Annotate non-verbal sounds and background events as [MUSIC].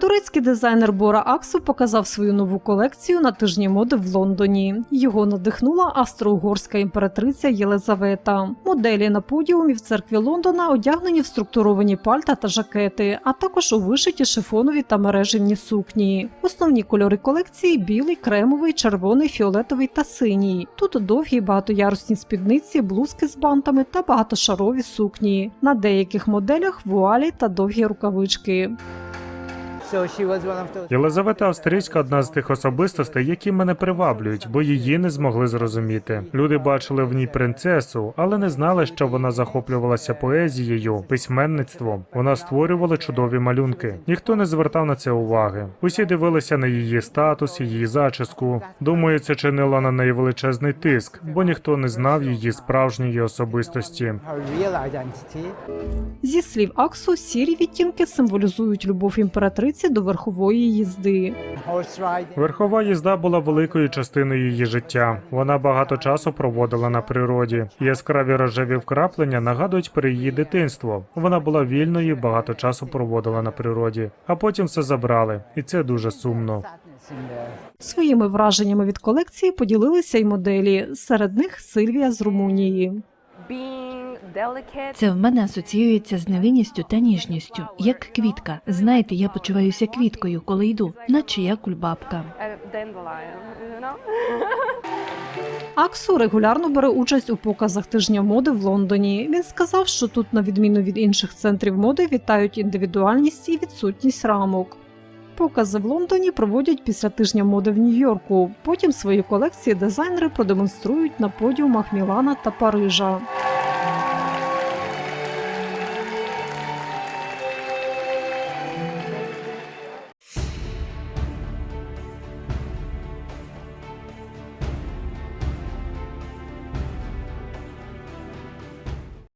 Турецький дизайнер Бора Аксу показав свою нову колекцію на тижні моди в Лондоні. Його надихнула австро-угорська імператриця Єлизавета. Моделі на подіумі в церкві Лондона одягнені в структуровані пальта та жакети, а також у вишиті шифонові та мережевні сукні. Основні кольори колекції білий, кремовий, червоний, фіолетовий та синій. Тут довгі багатоярусні спідниці, блузки з бантами та багатошарові сукні. На деяких моделях вуалі та довгі рукавички. Єлизавета Австрійська одна з тих особистостей, які мене приваблюють, бо її не змогли зрозуміти. Люди бачили в ній принцесу, але не знали, що вона захоплювалася поезією, письменництвом. Вона створювала чудові малюнки. Ніхто не звертав на це уваги. Усі дивилися на її статус, її зачіску. Думаю, це чинило на неї величезний тиск, бо ніхто не знав її справжньої особистості. Зі слів Аксу, сірі відтінки символізують любов імператриці до верхової їзди. Верхова їзда була великою частиною її життя. Вона багато часу проводила на природі. Яскраві рожеві вкраплення нагадують про її дитинство. Вона була вільною, багато часу проводила на природі, а потім все забрали, і це дуже сумно. Своїми враженнями від колекції поділилися й моделі. Серед них Сильвія з Румунії. Це в мене асоціюється з невинністю та ніжністю, як квітка. Знаєте, я почуваюся квіткою, коли йду, наче я кульбабка. know? [LAUGHS] Аксу регулярно бере участь у показах тижня моди в Лондоні. Він сказав, що тут, на відміну від інших центрів моди, вітають індивідуальність і відсутність рамок. Покази в Лондоні проводять після тижня моди в Нью-Йорку. Потім свої колекції дизайнери продемонструють на подіумах Мілана та Парижа.